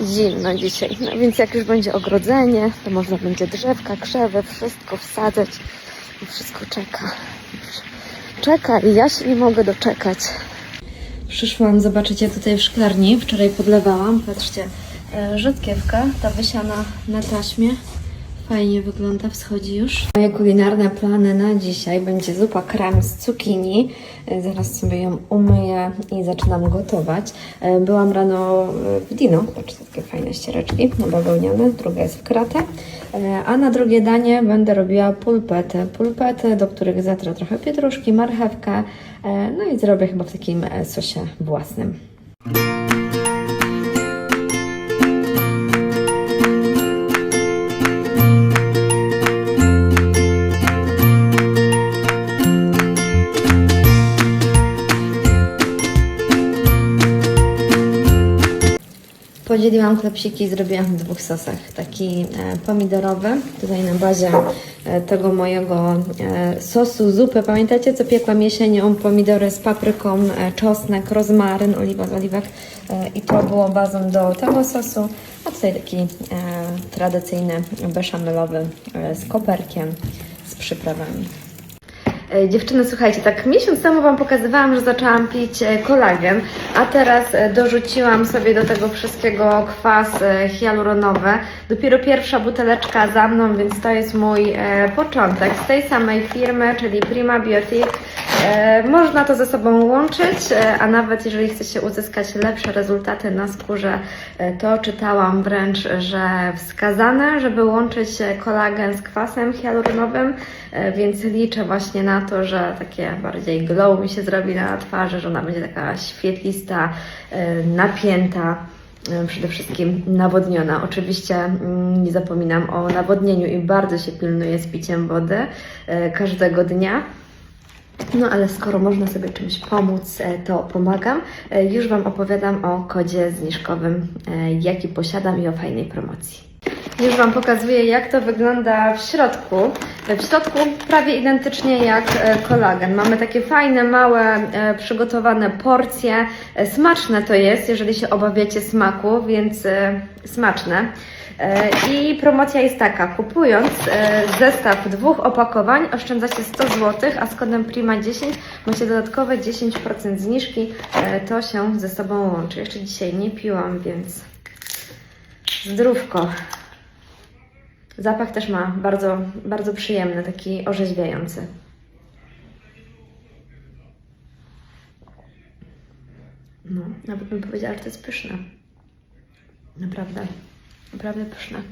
zimno dzisiaj. No więc jak już będzie ogrodzenie, to można będzie drzewka, krzewy, wszystko wsadzać i wszystko czeka. Czeka i ja się nie mogę doczekać. Przyszłam, zobaczycie tutaj w szklarni. Wczoraj podlewałam. Patrzcie, e, rzodkiewka, ta wysiana na taśmie. Fajnie wygląda, wschodzi już. Moje kulinarne plany na dzisiaj będzie zupa krem z cukinii. E, Zaraz sobie ją umyję i zaczynam gotować. E, Byłam rano e, w Dino, patrzcie, takie fajne ściereczki, no bawełniane, druga jest w kratę. A na drugie danie będę robiła pulpety. Pulpety, do których zetrę trochę pietruszki, marchewkę, no i zrobię chyba w takim sosie własnym. Podzieliłam klepsiki i zrobiłam w dwóch sosach. Taki e, pomidorowy, tutaj na bazie e, tego mojego e, sosu zupy. Pamiętacie, co piekłam jesienią? Pomidory z papryką, czosnek, rozmaryn, oliwa z oliwek. I to było bazą do tego sosu. A tutaj taki tradycyjny beszamelowy z koperkiem, z przyprawami. E, Dziewczyny, słuchajcie, tak miesiąc temu Wam pokazywałam, że zaczęłam pić e, kolagen, a teraz e, dorzuciłam sobie do tego wszystkiego kwas hialuronowy. Dopiero pierwsza buteleczka za mną, więc to jest mój początek z tej samej firmy, czyli Prima Biotic. E, Można to ze sobą łączyć, e, a nawet jeżeli chce się uzyskać lepsze rezultaty na skórze, e, to czytałam wręcz, że wskazane, żeby łączyć kolagen z kwasem hialuronowym, więc liczę właśnie na to, że takie bardziej glow mi się zrobi na twarzy, że ona będzie taka świetlista, napięta przede wszystkim nawodniona. Oczywiście mm, nie zapominam o nawodnieniu i bardzo się pilnuję z piciem wody każdego dnia. No ale skoro można sobie czymś pomóc, e, to pomagam. E, Już Wam opowiadam o kodzie zniżkowym, e, jaki posiadam i o fajnej promocji. Już Wam pokazuję, jak to wygląda w środku. W środku prawie identycznie jak e, kolagen. Mamy takie fajne, małe, e, przygotowane porcje. E, Smaczne to jest, jeżeli się obawiacie smaku, więc smaczne. I promocja jest taka, kupując zestaw dwóch opakowań oszczędzacie 100 zł, a z kodem PRIMA10 macie dodatkowe 10% zniżki. To się ze sobą łączy. Jeszcze dzisiaj nie piłam, więc zdrówko. Zapach też ma bardzo, bardzo przyjemny, taki orzeźwiający. No, nawet bym powiedziała, że to jest pyszne. Naprawdę, naprawdę pyszne.